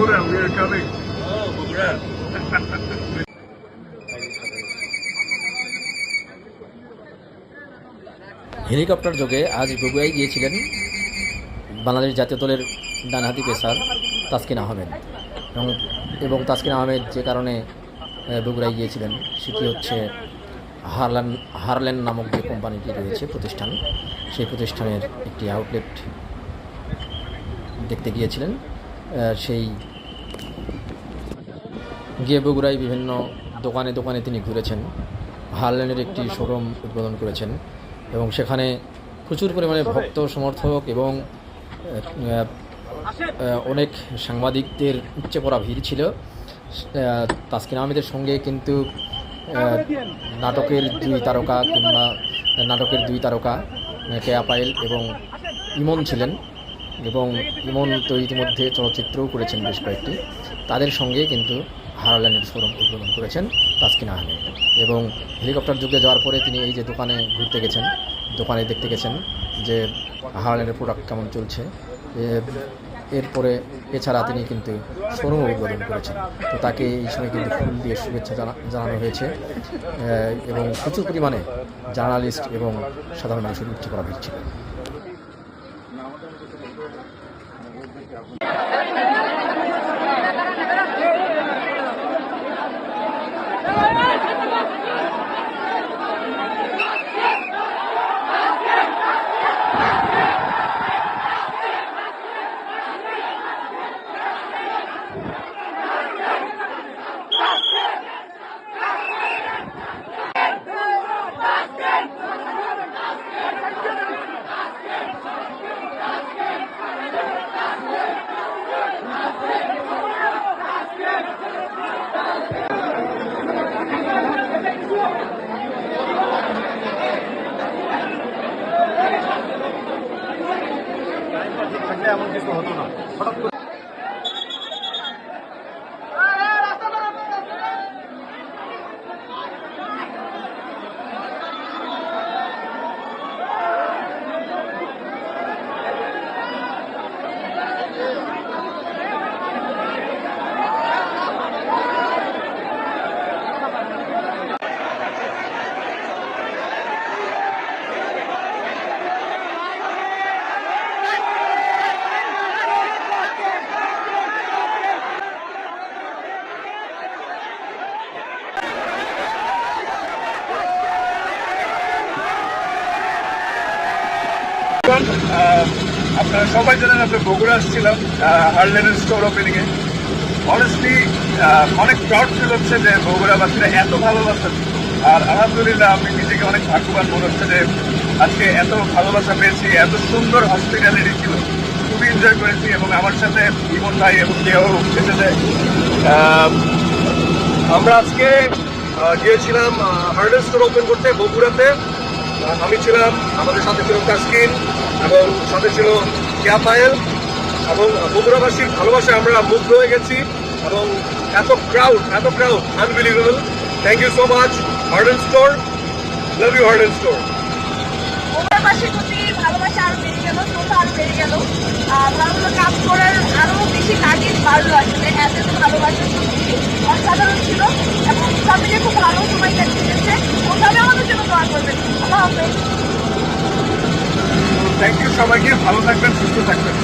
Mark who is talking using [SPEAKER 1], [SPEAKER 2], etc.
[SPEAKER 1] We are coming.
[SPEAKER 2] Oh.
[SPEAKER 3] Helicopter যোগে আজ বগুড়ায় গিয়েছিলেন বাংলাদেশ জাতীয় দলের ডানহাতি পেসার তাসকিন আহমেদ এবং এবং তাসকিন আহমেদ যে কারণে বগুড়ায় গিয়েছিলেন, সেটি হচ্ছে হারলান, হারলেন নামক যে কোম্পানিটি রয়েছে, প্রতিষ্ঠান, সেই প্রতিষ্ঠানের একটি আউটলেট দেখতে গিয়েছিলেন সেই গিয়ে বগুড়ায় বিভিন্ন দোকানে দোকানে তিনি ঘুরেছেন। হারল্যান্ডের একটি শোরুম উদ্বোধন করেছেন এবং সেখানে প্রচুর পরিমাণে ভক্ত, সমর্থক এবং অনেক সাংবাদিকদের উপচে পড়া ভিড় ছিল। তাসকিন আহমেদের সঙ্গে কিন্তু নাটকের দুই তারকা কিংবা নাটকের দুই তারকা কেয়া পায়েল এবং ইমন ছিলেন। এবং ইমন তো ইতিমধ্যে চলচ্চিত্রও করেছেন বেশ কয়েকটি। তাদের সঙ্গে কিন্তু হারাল্যান্ডের শোরুম উদ্বোধন করেছেন তাসকিন আহমেদ। এবং হেলিকপ্টার যুগে যাওয়ার পরে তিনি এই যে দোকানে ঘুরতে গেছেন, দোকানে দেখতে গেছেন যে হারাল্যান্ডের প্রোডাক্ট কেমন চলছে এরপরে এছাড়া তিনি কিন্তু শোরুম উদ্বোধন করেছেন। তো তাকে এই সময় কিন্তু ফুল দিয়ে শুভেচ্ছা জানা- জানানো হয়েছে। এবং প্রচুর পরিমাণে জার্নালিস্ট এবং সাধারণ মানুষের উচ্চ করা ভিড় Thank you.
[SPEAKER 1] এমন কিছু হতো না। হঠাৎ করে আহ, আপনারা সবাই জানেন আপনি বগুড়া আসছিলাম হার্লেনের স্টোর ওপেনিং এ। অনেস্টলি অনেক প্রাউড ফিল হচ্ছে যে বগুড়াবাসীরা এত ভালোবাসেন। আর আলহামদুলিল্লাহ আমি নিজেকে অনেক ভাগ্যবান মনে হচ্ছে যে আজকে এত ভালোবাসা পেয়েছি এত সুন্দর হসপিটালিটি ছিল। খুবই এনজয় করেছি এবং আমার সাথে ইমন ভাই এবং কেউ এসেছে। আমরা আজকে গিয়েছিলাম হার্ডেন স্টোর ওপেন করতে বগুড়াতে। আমি ছিলাম আমাদের সাথে ছিল তাসকিন এবং সাথে ছিল কেয়া পায়েল এবং বগুড়াবাসীর ভালোবাসায় আমরা মুগ্ধ হয়ে গেছি এবং এত ক্রাউড এত crowd unbelievable thank you so much Harden store love you Harden store
[SPEAKER 4] আরও বেশি বাড়লো আসলে, এত ভালোবাসা অসাধারণ ছিল।
[SPEAKER 1] থ্যাংক ইউ সবাইকে ভালো থাকবেন সুস্থ থাকবেন।